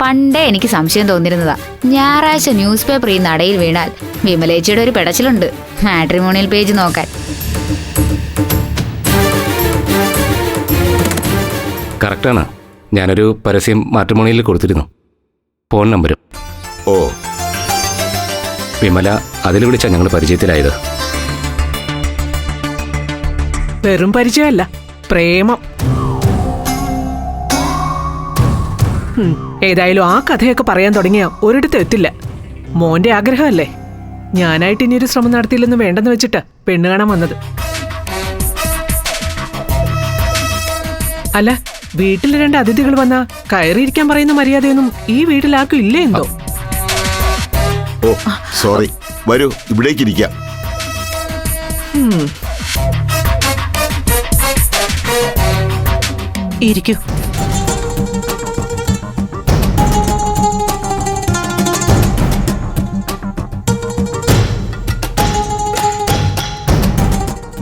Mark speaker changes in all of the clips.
Speaker 1: പണ്ടേ എനിക്ക് സംശയം തോന്നിയിരുന്നതാ. ഞായറാഴ്ച ന്യൂസ് പേപ്പർ ഈ നടയിൽ വീണാൽ വിമലേച്ചിയുടെ ഒരു പിടച്ചിലുണ്ട്. മാട്രിമോണിയൽ പേജ് നോക്കാൻ.
Speaker 2: കറക്റ്റാണ്. ഞാനൊരു പരസ്യം മാട്രിമോണിയിൽ കൊടുത്തിരുന്നു. ഫോൺ നമ്പരും.
Speaker 3: ഓ.
Speaker 2: വിമല അതിൽ വിളിച്ചാ ഞങ്ങൾ പരിചയത്തിലായത്.
Speaker 4: വെറും പരിചയമല്ല പ്രേമം. ഹും, ഏതായാലും ആ കഥയൊക്കെ പറയാൻ തുടങ്ങിയ ഒരിടത്ത് എത്തില്ല. മോന്റെ ആഗ്രഹമല്ലേ? ഞാനായിട്ട് ഇനിയൊരു ശ്രമം നടത്തിയില്ലെന്ന് വേണ്ടെന്ന് വെച്ചിട്ട് പെണ്ണ് കാണാൻ വന്നത്. അല്ല വീട്ടിൽ രണ്ട് അതിഥികൾ വന്ന കയറിയിരിക്കാൻ പറയുന്ന മര്യാദയൊന്നും ഈ വീട്ടിൽ ആർക്കും ഇല്ലേ എന്തോ?
Speaker 3: ഓ സോറി വരൂ ഇവിടേക്ക് ഇരിക്കാം.
Speaker 5: ഇരിക്കൂ.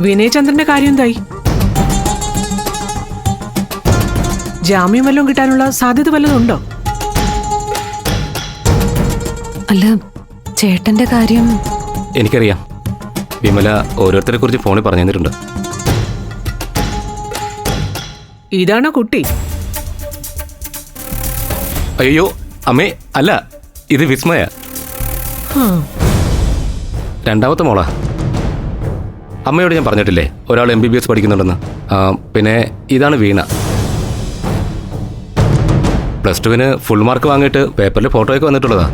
Speaker 4: വിനയചന്ദ്രന്റെ കാര്യം എന്തായി? ജാമ്യം വല്ലതും കിട്ടാനുള്ള സാധ്യത വല്ലതും ഉണ്ടോ?
Speaker 5: അല്ല ചേട്ടന്റെ കാര്യം
Speaker 2: എനിക്കറിയാം. വിമല ഓരോരുത്തരെ കുറിച്ച് ഫോണിൽ പറഞ്ഞു തന്നിട്ടുണ്ട്
Speaker 4: ഇതാണോ കുട്ടി?
Speaker 2: അയ്യോ അമ്മേ അല്ല ഇത് വിസ്മയ. രണ്ടാമത്തെ മോളാ. അമ്മയോട് ഞാൻ പറഞ്ഞിട്ടില്ലേ? ഒരാൾ എം ബി ബി എസ് പഠിക്കുന്നുണ്ടെന്ന്. പിന്നെ ഇതാണ് വീണ. പ്ലസ് ടുവിന് ഫുൾ മാർക്ക് വാങ്ങിയിട്ട് പേപ്പറിൽ ഫോട്ടോയൊക്കെ വന്നിട്ടുള്ളതാ.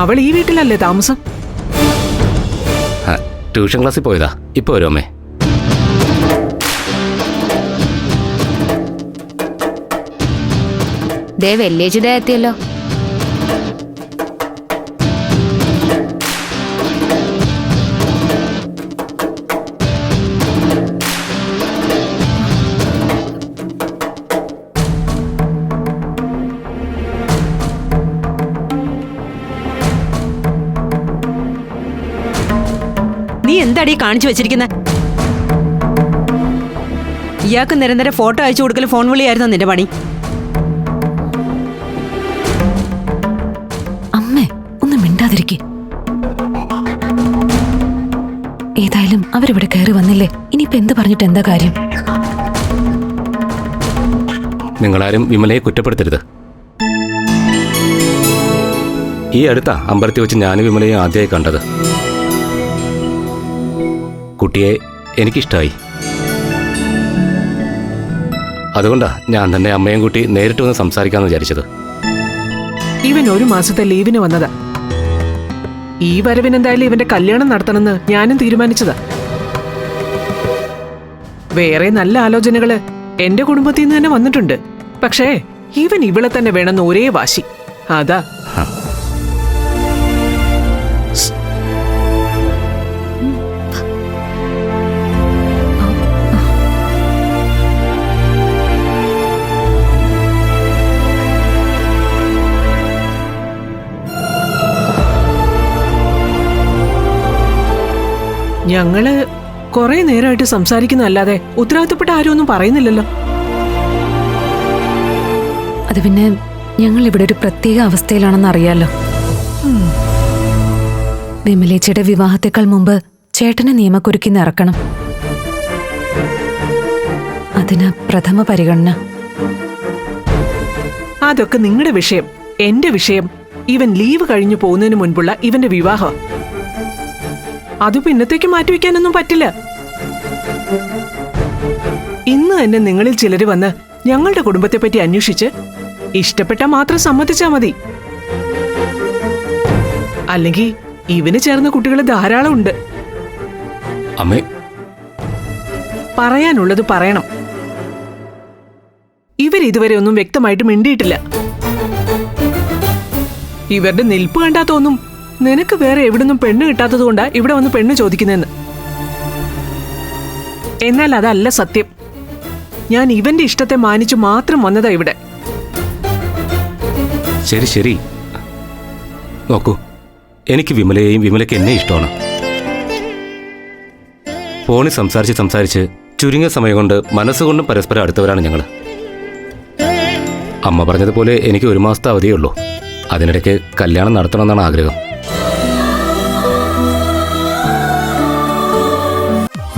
Speaker 4: അവൾ ഈ വീട്ടിലല്ലേ താമസം?
Speaker 2: ട്യൂഷൻ ക്ലാസ്സിൽ പോയതാ. ഇപ്പൊ വരും അമ്മേ.
Speaker 1: ദേ ദേ എത്തിയല്ലോ.
Speaker 6: എന്താടി കാണിച്ചു വെച്ചിരിക്കുന്നത് ഇയാൾക്ക് നിരന്തരം ഫോട്ടോ അയച്ചു കൊടുക്കൽ ഫോൺ വിളിയായിരുന്നു നിന്റെ പണി?
Speaker 5: അമ്മേ ഒന്ന് മിണ്ടാതിരിക്കെ. ഏതായാലും അവരിവിടെ കയറി വന്നില്ലേ? ഇനിയിപ്പോ എന്ത് പറഞ്ഞിട്ട് എന്താ കാര്യം?
Speaker 2: നിങ്ങളാരും വിമലയെ കുറ്റപ്പെടുത്തരുത്. ഈ അടുത്ത അമ്പലത്തിൽ വെച്ച് ഞാൻ വിമലയെ ആദ്യമായി കണ്ടത്. കുട്ടിയെ എനിക്കിഷ്ടമായി അതുകൊണ്ടാ ഞാൻ തന്നെ അമ്മയും കുട്ടി നേരിട്ട് വന്ന് സംസാരിക്കാമെന്ന് വിചാരിച്ചത്.
Speaker 4: ഇവൻ ഒരു മാസത്തെ ലീവിന് വന്നതാ. ഈ വരവിനെന്തായാലും ഇവന്റെ കല്യാണം നടത്തണമെന്ന് ഞാനും തീരുമാനിച്ചതാ. വേറെ നല്ല ആലോചനകൾ എന്റെ കുടുംബത്തിൽ നിന്ന് തന്നെ വന്നിട്ടുണ്ട്. പക്ഷേ ഇവൻ ഇവളെ തന്നെ വേണമെന്ന് ഒരേ വാശി. അതാ. ഞങ്ങൾ കുറെ നേരമായിട്ട് സംസാരിക്കുന്നതല്ലാതെ ഉത്തരവാദിത്തപ്പെട്ട ആരും ഒന്നും പറയുന്നില്ലല്ലോ.
Speaker 5: അത് പിന്നെ ഞങ്ങൾ ഇവിടെ ഒരു പ്രത്യേക അവസ്ഥയിലാണെന്ന് അറിയാലോ. വിമലേച്ചയുടെ വിവാഹത്തെക്കാൾ മുമ്പ് ചേട്ടനെ നിയമക്കുരുക്കി നിറക്കണം. അതിന് പ്രഥമ പരിഗണന.
Speaker 4: അതൊക്കെ നിങ്ങളുടെ വിഷയം എന്റെ വിഷയം. ഇവൻ ലീവ് കഴിഞ്ഞു പോകുന്നതിന് മുൻപുള്ള ഇവന്റെ വിവാഹം. അത് പിന്നത്തേക്ക് മാറ്റിവെക്കാനൊന്നും പറ്റില്ല. ഇന്ന് തന്നെ നിങ്ങളിൽ ചിലർ വന്ന് ഞങ്ങളുടെ കുടുംബത്തെ പറ്റി അന്വേഷിച്ച് ഇഷ്ടപ്പെട്ട മാത്രം സമ്മതിച്ചാ മതി. അല്ലെങ്കിൽ ഇവന് ചേർന്ന കുട്ടികൾ ധാരാളം ഉണ്ട്.
Speaker 2: അമ്മേ.
Speaker 4: പറയാനുള്ളത് പറയണം. ഇവർ ഇതുവരെ ഒന്നും വ്യക്തമായിട്ട് മിണ്ടിയിട്ടില്ല. ഇവരുടെ നിൽപ്പ് കണ്ടാ തോന്നും നിനക്ക് വേറെ എവിടുന്നും പെണ്ണ് കിട്ടാത്തത് കൊണ്ടാ ഇവിടെ വന്ന് പെണ്ണ് ചോദിക്കുന്നതെന്ന്. എന്നാൽ അതല്ല സത്യം. ഞാൻ ഇവന്റെ ഇഷ്ടത്തെ മാനിച്ചു മാത്രം വന്നതാ ഇവിടെ.
Speaker 2: ശരി ശരി. നോക്കൂ എനിക്ക് വിമലയെയും വിമലയ്ക്ക് എന്നെ ഇഷ്ടമാണ്. ഫോണിൽ സംസാരിച്ച് സംസാരിച്ച് ചുരുങ്ങിയ സമയം കൊണ്ട് മനസ്സുകൊണ്ടും പരസ്പരം അടുത്തവരാണ് ഞങ്ങൾ അമ്മ പറഞ്ഞതുപോലെ എനിക്ക് ഒരു മാസത്തെ അവധിയേ ഉള്ളൂ. അതിനിടയ്ക്ക് കല്യാണം നടത്തണമെന്നാണ് ആഗ്രഹം.